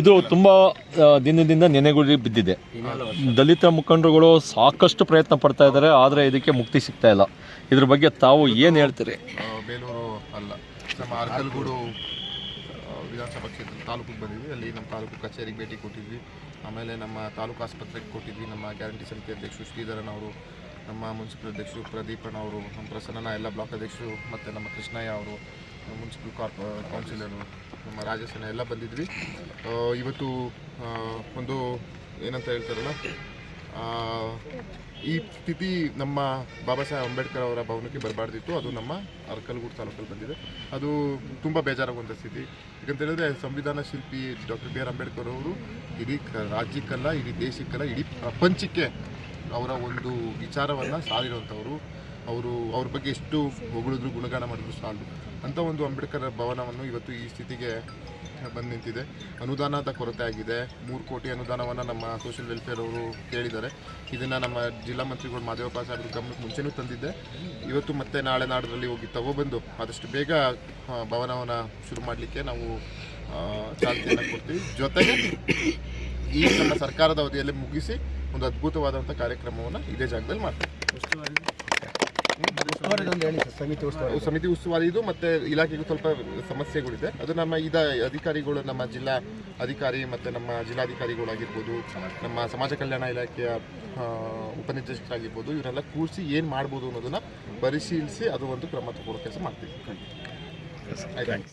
ಇದು ತುಂಬ ದಿನದಿಂದ ನೆನೆಗುಳಿ ಬಿದ್ದಿದೆ. ದಲಿತ ಮುಖಂಡರುಗಳು ಸಾಕಷ್ಟು ಪ್ರಯತ್ನ ಪಡ್ತಾ ಇದ್ದಾರೆ, ಆದರೆ ಇದಕ್ಕೆ ಮುಕ್ತಿ ಸಿಗ್ತಾ ಇಲ್ಲ. ಇದ್ರ ಬಗ್ಗೆ ತಾವು ಏನು ಹೇಳ್ತೀರಿ? ಬೇಲೂರು ಅಲ್ಲ, ನಮ್ಮ ವಿಧಾನಸಭಾ ಕ್ಷೇತ್ರ ತಾಲೂಕಿಗೆ ಬಂದಿದ್ವಿ. ಅಲ್ಲಿ ನಮ್ಮ ತಾಲೂಕು ಕಚೇರಿಗೆ ಭೇಟಿ ಕೊಟ್ಟಿದ್ವಿ. ಆಮೇಲೆ ನಮ್ಮ ತಾಲೂಕು ಆಸ್ಪತ್ರೆಗೆ ಕೊಟ್ಟಿದ್ವಿ. ನಮ್ಮ ಗ್ಯಾರಂಟಿ ಸಮಿತಿ ಅಧ್ಯಕ್ಷರು ಶ್ರೀಧರನ್ ಅವರು, ನಮ್ಮ ಮುನ್ಸಿಪಲ್ ಅಧ್ಯಕ್ಷರು ಪ್ರದೀಪಣ್ಣ ಅವರು, ನಮ್ಮ ಪ್ರಸನ್ನ ಎಲ್ಲ ಬ್ಲಾಕ್ ಅಧ್ಯಕ್ಷರು, ಮತ್ತು ನಮ್ಮ ಕೃಷ್ಣಯ್ಯ ಅವರು ಮುನ್ಸಿಪಲ್ ಕಾರ್ಪ್, ಕೌನ್ಸಿಲರು, ನಮ್ಮ ರಾಜಸೇನ ಎಲ್ಲ ಬಂದಿದ್ವಿ. ಇವತ್ತು ಒಂದು ಏನಂತ ಹೇಳ್ತಾರಲ್ಲ ಈ ಸ್ಥಿತಿ ನಮ್ಮ ಬಾಬಾ ಸಾಹೇಬ್ ಅಂಬೇಡ್ಕರ್ ಅವರ ಭವನಕ್ಕೆ ಬರಬಾರ್ದಿತ್ತು. ಅದು ನಮ್ಮ ಅರ್ಕಲ್ಗೂಡು ತಾಲೂಕಲ್ಲಿ ಬಂದಿದೆ. ಅದು ತುಂಬ ಬೇಜಾರಾಗುವಂಥ ಸ್ಥಿತಿ. ಯಾಕಂತೇಳಿದ್ರೆ ಸಂವಿಧಾನ ಶಿಲ್ಪಿ ಡಾಕ್ಟರ್ ಬಿ ಆರ್ ಅಂಬೇಡ್ಕರ್ ಅವರು ಇಡೀ ರಾಜ್ಯಕ್ಕಲ್ಲ, ಇಡೀ ದೇಶಕ್ಕಲ್ಲ, ಇಡೀ ಪ್ರಪಂಚಕ್ಕೆ ಅವರ ಒಂದು ವಿಚಾರವನ್ನು ಸಾರಿರುವಂಥವರು. ಅವರು, ಅವ್ರ ಬಗ್ಗೆ ಎಷ್ಟು ಹೊಗಳಿದ್ರು ಗುಣಗಾನ ಮಾಡಿದ್ರು ಸಾಲ್ದು ಅಂಥ ಒಂದು ಅಂಬೇಡ್ಕರ್ ಭವನವನ್ನು ಇವತ್ತು ಈ ಸ್ಥಿತಿಗೆ ಬಂದು ನಿಂತಿದೆ. ಅನುದಾನದ ಕೊರತೆ ಆಗಿದೆ. ಮೂರು ಕೋಟಿ ಅನುದಾನವನ್ನು ನಮ್ಮ ಸೋಷಿಯಲ್ ವೆಲ್ಫೇರ್ ಅವರು ಕೇಳಿದ್ದಾರೆ. ಇದನ್ನು ನಮ್ಮ ಜಿಲ್ಲಾ ಮಂತ್ರಿಗಳು ಮಾದೇವಪ್ಪ ಸಾಹೇಬ್ರ ಗಮನಕ್ಕೆ ಮುಂಚೆನೂ ತಂದಿದ್ದೆ. ಇವತ್ತು ಮತ್ತೆ ನಾಳೆ ನಾಡರಲ್ಲಿ ಹೋಗಿ ತಗೊಬಂದು ಆದಷ್ಟು ಬೇಗ ಭವನವನ್ನು ಶುರು ಮಾಡಲಿಕ್ಕೆ ನಾವು ಚಾಲ್ತಿಯನ್ನು ಕೊಡ್ತೀವಿ. ಜೊತೆಗೆ ಈ ನಮ್ಮ ಸರ್ಕಾರದ ಅವಧಿಯಲ್ಲಿ ಮುಗಿಸಿ ಒಂದು ಅದ್ಭುತವಾದಂಥ ಕಾರ್ಯಕ್ರಮವನ್ನು ಇದೇ ಜಾಗದಲ್ಲಿ ಮಾಡ್ತೀವಿ. ಸಮಿತಿ ಉಸ್ತುವಾರಿ. ಇದು ಮತ್ತೆ ಇಲಾಖೆಗೂ ಸ್ವಲ್ಪ ಸಮಸ್ಯೆಗಳಿದೆ. ಅದು ನಮ್ಮ ಇದ ಅಧಿಕಾರಿಗಳು ನಮ್ಮ ಜಿಲ್ಲಾ ಅಧಿಕಾರಿ ಮತ್ತೆ ನಮ್ಮ ಜಿಲ್ಲಾಧಿಕಾರಿಗಳಾಗಿರ್ಬೋದು ನಮ್ಮ ಸಮಾಜ ಕಲ್ಯಾಣ ಇಲಾಖೆಯ ಉಪನಿರ್ದೇಶಕರಾಗಿರ್ಬೋದು ಇವರೆಲ್ಲ ಕೂರಿಸಿ ಏನು ಮಾಡ್ಬೋದು ಅನ್ನೋದನ್ನ ಪರಿಶೀಲಿಸಿ ಅದು ಒಂದು ಕ್ರಮ ತಗೊಳ್ಳೋ ಕೆಲಸ ಮಾಡ್ತೀವಿ. ಆಯ್ತು?